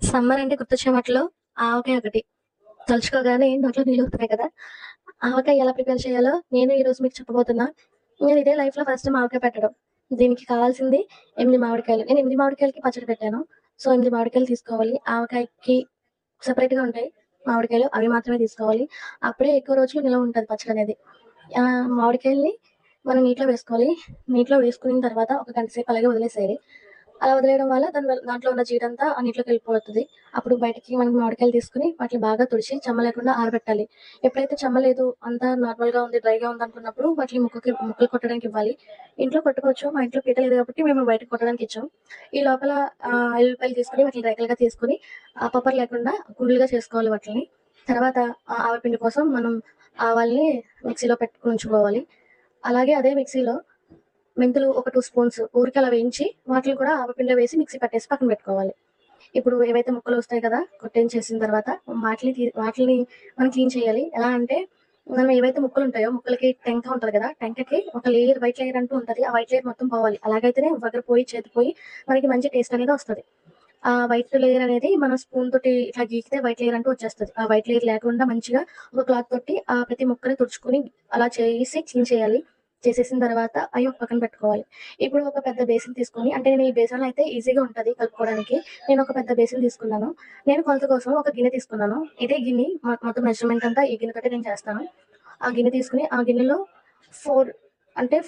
Summer అంటే గుర్తొచ్చే వాటిలో ఆవకాయ ఒకటి. తలుచుకోగానే నోట్లో నీళ్ళూరుతున్నాయి కదా! ఆవకాయ ఎలా ప్రిపేర్ చేయాలో నేను ఈ రోజు మీకు చెప్పబోతున్నా. నేను ఇదే లైఫ్లో ఫస్ట్ టైమ్ ఆవకాయ పెట్టడం. దీనికి కావాల్సింది ఎనిమిది మామిడికాయలు. నేను ఎనిమిది మామిడికాయలకి పచ్చడి పెట్టాను. సో, ఎనిమిది మామిడికాయలు తీసుకోవాలి. ఆవకాయకి సెపరేట్‌గా ఉంటాయి మామిడికాయలు. అవి మాత్రమే తీసుకోవాలి. అప్పుడే ఎక్కువ రోజులు నిల్వ ఉంటుంది పచ్చడి అనేది మామిడికాయల్ని మనం నీటిలో వేసుకోవాలి. నీటిలో వేసుకున్న తర్వాత ఒక గంట సేపు అలాగే వదిలేసేయాలి. అలా వదిలేయడం వల్ల దాని వల్ల దాంట్లో ఉన్న జీడంతా ఆ వెళ్ళిపోతుంది అప్పుడు బయటకి మనం మామిడికాయలు తీసుకొని వాటిని బాగా తుడిచి చెమ్మ లేకుండా ఆరబెట్టాలి. ఎప్పుడైతే చెమ్మ లేదు అంతా నార్మల్‌గా ఉంది, డ్రైగా ఉంది అనుకున్నప్పుడు వాటిని ముక్కకి ముక్కలు కొట్టడానికి ఇవ్వాలి. ఇంట్లో కొట్టుకోవచ్చు. మా ఇంట్లో పీట లేదు కాబట్టి మేము బయటకి కొట్టడానికి ఇచ్చాం. ఈ లోపల ఎల్లిపాయలు తీసుకొని వాటిని రేఖలుగా తీసుకొని పప్పర్ లేకుండా గుడ్లుగా చేసుకోవాలి వాటిని తర్వాత ఆవపిండి కోసం మనం ఆవాల్ని మిక్సీలో పెట్టుకుని ఉంచుకోవాలి. అలాగే అదే మిక్సీలో మెంతులు ఒక టూ స్పూన్స్ ఊరికి అలా వేయించి వాటిని కూడా ఆవపిండిలో వేసి మిక్సీ పట్టేసి పక్కన పెట్టుకోవాలి. ఇప్పుడు ఏవైతే ముక్కలు వస్తాయి కదా! కొట్టించేసిన తర్వాత వాటిని వాటిని మనం క్లీన్ చేయాలి. ఎలా అంటే మనం ఏవైతే ముక్కలు ఉంటాయో ముక్కలకి టెంక ఉంటది కదా! టెంకకి ఒక లేయర్ వైట్ లేయర్ అంటూ ఉంటుంది ఆ వైట్ లేయర్ మొత్తం పోవాలి. అలాగైతేనే వగరు చేదు పోయి మనకి మంచి టేస్ట్ అనేది వస్తది. ఆ వైట్ లేయర్ అనేది మనం స్పూన్ తోటి ఇట్లా గీకితే వైట్ లేయర్ అంటూ వచ్చేస్తుంది ఆ వైట్ లేయర్ లేకుండా మంచిగా ఒక క్లాత్ తోటి ఆ ప్రతి ముక్కని తుడుచుకొని అలా చేసి క్లీన్ చేయాలి. చేసేసిన తర్వాత అవి ఒక పక్కన పెట్టుకోవాలి. ఇప్పుడు ఒక పెద్ద బేసిన్ తీసుకొని అంటే నేను ఈ బేసిన్‌లో అయితే ఈజీగా ఉంటుంది కలుపుకోవడానికి. నేను ఒక పెద్ద బేసిన్ తీసుకున్నాను. నేను కొలత కోసం ఒక గిన్నె తీసుకున్నాను. ఇదే గిన్నె మొత్తం మెజర్‌మెంట్ అంతా ఈ గిన్నెతోటే నేను చేస్తాను. ఆ గిన్నె తీసుకుని ఆ గిన్నెలో ఫోర్ అంటే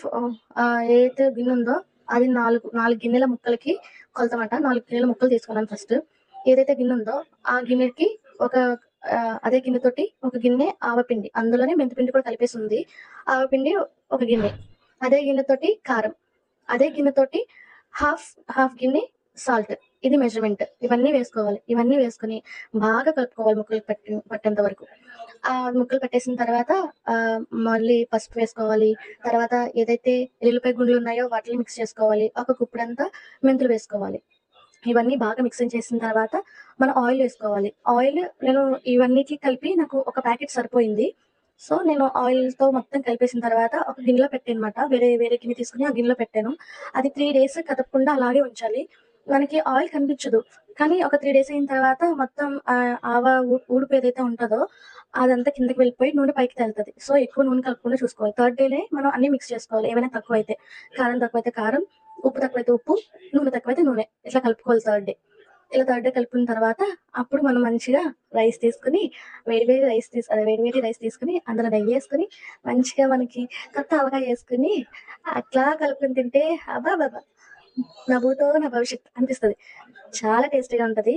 ఏదైతే గిన్నె ఉందో అది 4, 4 గిన్నెల ముక్కలకి కొలతమంట నాలుగు గిన్నెల ముక్కలు తీసుకున్నాను ఫస్ట్. ఏదైతే గిన్నె ఉందో ఆ గిన్నెకి ఒక అదే గిన్నెతోటి ఒక గిన్నె ఆవపిండి. అందులోనే మెంతిపిండి కూడా కలిపేసుంది. ఆవపిండి ఒక గిన్నె. అదే గిన్నెతోటి కారం. అదే గిన్నెతోటి హాఫ్ హాఫ్ గిన్నె సాల్ట్. ఇది మెజర్‌మెంట్. ఇవన్నీ వేసుకోవాలి. ఇవన్నీ వేసుకొని బాగా కలుపుకోవాలి ముక్కలు పట్టి పట్టేంత వరకు. ఆ ముక్కలు పట్టేసిన తర్వాత మళ్ళీ పసుపు వేసుకోవాలి. తర్వాత ఏదైతే ఎల్లుపై గుండ్లు ఉన్నాయో వాటిని మిక్స్ చేసుకోవాలి. ఒక గుప్పెడంతా మెంతులు వేసుకోవాలి. ఇవన్నీ బాగా మిక్సింగ్ చేసిన తర్వాత మనం ఆయిల్ వేసుకోవాలి. ఆయిల్ నేను ఇవన్నిటికి కలిపి నాకు ఒక ప్యాకెట్ సరిపోయింది. సో, నేను ఆయిల్‌తో మొత్తం కలిపేసిన తర్వాత ఒక గిన్నెలో పెట్టానమాట. వేరే వేరే గిన్నె తీసుకొని ఆ గిన్నెలో పెట్టాను. అది త్రీ డేస్ కదపకుండా అలాగే ఉంచాలి. మనకి ఆయిల్ కనిపించదు. కానీ ఒక త్రీ డేస్ అయిన తర్వాత మొత్తం ఆవ ఊడుపు ఏదైతే ఉంటుందో అదంతా కిందకి వెళ్ళిపోయి నూనె పైకి తేలుతుంది సో, ఎక్కువ నూనె కలపకుండా చూసుకోవాలి. థర్డ్ డేనే మనం అన్ని మిక్స్ చేసుకోవాలి. ఏమైనా తక్కువ అయితే కారం తక్కువ అయితే కారం, ఉప్పు తక్కువైతే ఉప్పు, నూనె తక్కువైతే నూనె. ఇట్లా కలుపుకోవాలి థర్డ్ డే. ఇలా థర్డ్ డే కలుపుకున్న తర్వాత అప్పుడు మనం మంచిగా రైస్ తీసుకొని వేడి వేడి రైస్ తీసు అదే వేడి వేడి రైస్ తీసుకొని అందులో నెయ్యేసుకొని మంచిగా మనకి కొత్త ఆవకాయ వేసుకుని అట్లా కలుపుకొని తింటే అబ్బా బాబా నవ్వుతో నా భవిష్యత్ అనిపిస్తుంది చాలా టేస్టీగా ఉంటుంది